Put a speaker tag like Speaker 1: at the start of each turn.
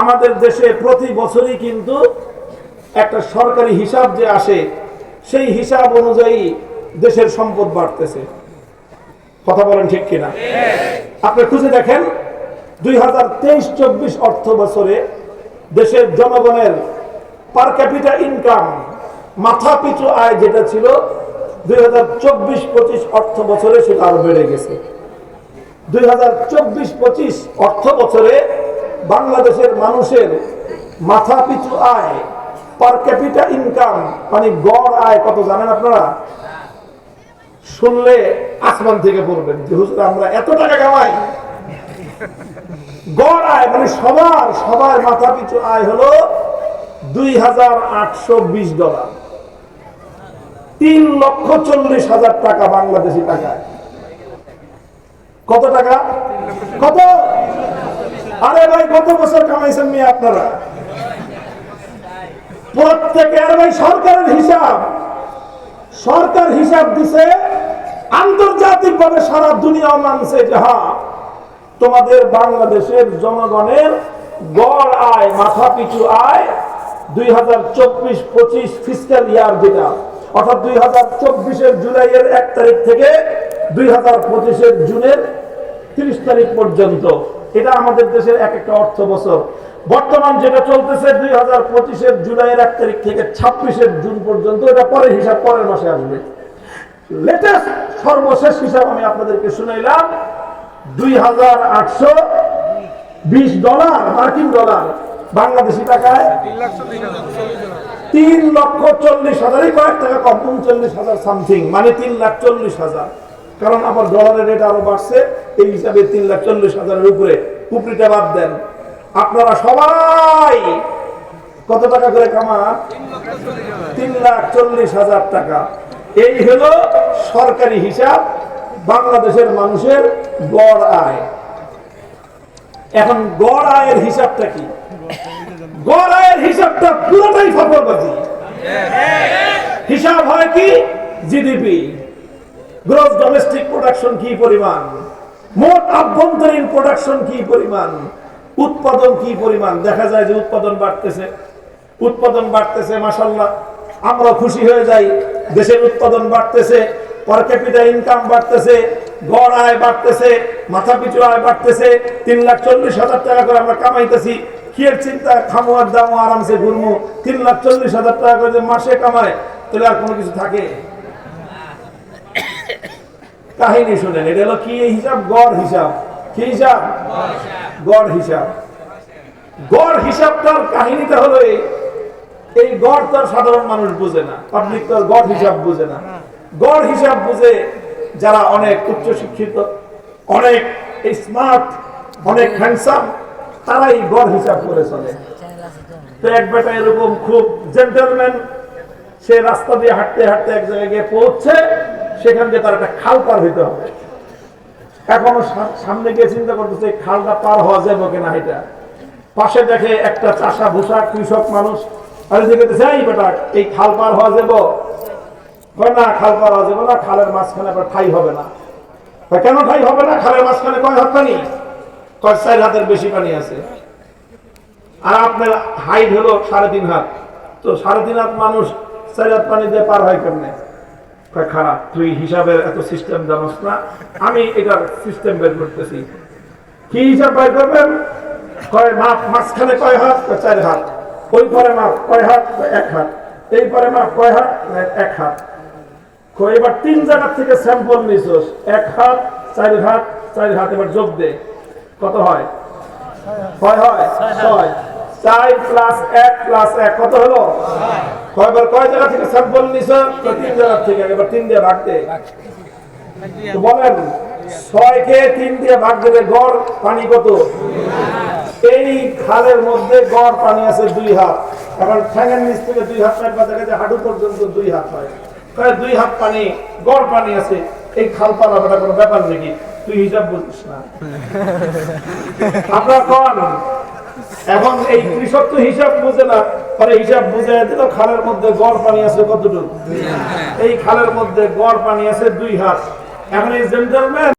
Speaker 1: আমাদের দেশে প্রতি বছরই কিন্তু একটা সরকারি হিসাব যে আসে, সেই হিসাব অনুযায়ী দেশের সম্পদ বাড়তেছে। কথা বলেন ঠিক কিনা? আপনি খুঁজে দেখেন, দুই হাজার তেইশ চব্বিশ অর্থ বছরে দেশের জনগণের পার ক্যাপিটা ইনকাম মাথা পিছু আয় যেটা ছিল, দুই হাজার চব্বিশ পঁচিশ অর্থ বছরে সেটা আরও বেড়ে গেছে। দুই হাজার চব্বিশ পঁচিশ অর্থ বছরে বাংলাদেশের মানুষের মাথা পিছু আয় পার ক্যাপিটা ইনকাম মানে গড় আয় কত জানেন আপনারা? শুনলে আসমান থেকে পড়বেন যে, হুজুর, আমরা এত টাকা কামাই। গড় আয় মানে সবার সবার মাথা পিছু আয় হলো দুই হাজার আটশো বিশ ডলার। তিন লক্ষ চল্লিশ হাজার টাকা বাংলাদেশি টাকায়। কত টাকা? কত? আরে ভাই, কত বছর কামাইছেন মেয়ে আপনারা? প্রত্যেকে, আরে ভাই, সরকারের হিসাব। সরকার হিসাব দিছে আন্তর্জাতিক ভাবে সারা দুনিয়া মানছে যে হ্যাঁ তোমাদের বাংলাদেশের জনগণের গড় আয়, মাথা পিছু আয় দুই হাজার চব্বিশ, পঁচিশ ফিসক্যাল ইয়ার যেটা। অর্থাৎ দুই হাজার চব্বিশের জুলাইয়ের এক তারিখ থেকে দুই হাজার পঁচিশের জুনের তিরিশ তারিখ পর্যন্ত। এটা আমাদের দেশের এক একটা অর্থ বছর। বর্তমান যেটা চলতেছে দুই হাজার পঁচিশের জুলাইয়ের এক তারিখ থেকে ছাব্বিশের জুন পর্যন্ত, এটা পরের হিসাব পরের মাসে আসবে। লেটেস্ট সর্বশেষ হিসাব আমি আপনাদেরকে শুনাইলাম, দুই হাজার আটশো বিশ ডলার, মার্কিন ডলার, বাংলাদেশি টাকায়। তিন লক্ষ চল্লিশ হাজারই কয়েক টাকা কম, উনচল্লিশ হাজার সামথিং মানে তিন লাখ চল্লিশ হাজার। কারণ আবার ডলারের রেট আরও বাড়ছে, এই হিসাবে তিন লাখ চল্লিশ হাজারের উপরে উপরিটা বাদ দেন। আপনারা সবাই কত টাকা করে কামা? তিন লাখ চল্লিশ হাজার টাকা। এই হলো সরকারি হিসাব, বাংলাদেশের মানুষের গড় আয়। এখন গড় আয়ের হিসাবটা কি? গড় আয়ের হিসাবটা পুরোটাই ফকরবাজি হিসাব হয় কি? জিডিপি। গ্রোথ ডোমেস্টিক প্রোডাকশন কি পরিমাণ? মোট আভ্যন্তরীণ প্রোডাকশন কি পরিমাণ? উৎপাদন কি পরিমাণ? দেখা যায় যে উৎপাদন বাড়তেছে। উৎপাদন বাড়তেছে মাসাল্লাহ আমরা খুশি হয়ে যাই। দেশের উৎপাদন বাড়তেছে পার ইনকাম বাড়তেছে, গড় আয় বাড়তেছে, মাথা পিছু আয় বাড়তেছে, তিন লাখ চল্লিশ হাজার টাকা করে আমরা কামাইতেছি। কিয়ের চিন্তা? খামো আর দামো আরামসে ঘুরমু। তিন লাখ চল্লিশ হাজার টাকা করে যে মাসে কামায়, তাহলে আর কোনো কিছু থাকে? কাহিনী শুনেন, এটা হলো কি হিসাব? গড় হিসাব। কি হিসাব? গড় হিসাব। গড় হিসাবটার কাহিনীটা হলো এই গড় তো সাধারণ মানুষ বুঝে না, পাবলিক তো গড় হিসাব বুঝে না। গড় হিসাব বুঝে যারা অনেক উচ্চ শিক্ষিত, অনেক স্মার্ট অনেক হ্যান্ডসাম তারাই গড় হিসাব করে চলে। তো এক বেটা এরকম খুব জেন্টেলম্যান সে রাস্তা দিয়ে হাঁটতে হাঁটতে এক জায়গায় গিয়ে পৌঁছছে সেখান দিয়ে তার একটা খাল পার হইতে হবে। এখনও সামনে গিয়ে চিন্তা করতেছে খালটা পার হওয়া যাবে কিনা এটা। পাশে দেখে একটা চাষা ভুষা কৃষক মানুষ, আর এই খাল পার হওয়া যাব না, খাল পার হওয়া যাবে না, খালের মাঝখানে ঠাই হবে না। কেন ঠাই হবে না? খালের মাঝখানে কয় হাত পানি? কয়, চার হাতের বেশি পানি আছে। আর আপনার হাইট হলো সাড়ে তিন হাত। তো সাড়ে তিন হাত মানুষ চার হাত পানি দিয়ে পার হয় কেমনে? খারাপ তুই হিসাবের এত সিস্টেম জানোস না। আমি এটার সিস্টেম বের করতেছি। কি হিসাব বের করবেন? কয় মাপ, মাঝখানে কয় হাত চার হাত? ওই পরে মাপ, কয় হাত এক হাত? এই পরে মাপ, কয় হাত এক হাত? এবার তিন জায়গা থেকে স্যাম্পল নিছস। এক হাত, চার হাত চার হাত, এবার যোগ দে। কত হয়? কয় হয়। ছয় চার প্লাস এক প্লাস এক, কত হলো? কয়বার, কয় জায়গা থেকে? স্যাম্পল নিছ তিন জায়গা থেকে, এবার তিন দিয়ে ভাগ দে। বলেন, ছয়কে তিন দিয়ে ভাগ দেবে গড় পানি কত? এই খালের মধ্যে গড় পানি আছে দুই হাত। এখন ঠ্যাঙের নিচ থেকে দুই হাত পানি দেখা যায় হাঁটু পর্যন্ত দুই হাত হয়। প্রায় দুই হাত পানি, গড় পানি আছে। এই খাল পালা কোনো ব্যাপার নাকি? তুই হিসাব বুঝিস না। আপনার কন? এখন এই কৃষক তো হিসাব বুঝে না পরে হিসাব বুঝে দিল খালের মধ্যে গড় পানি আছে কতটুকু? এই খালের মধ্যে গড় পানি আছে দুই হাত। এখন এই জেন্টালম্যান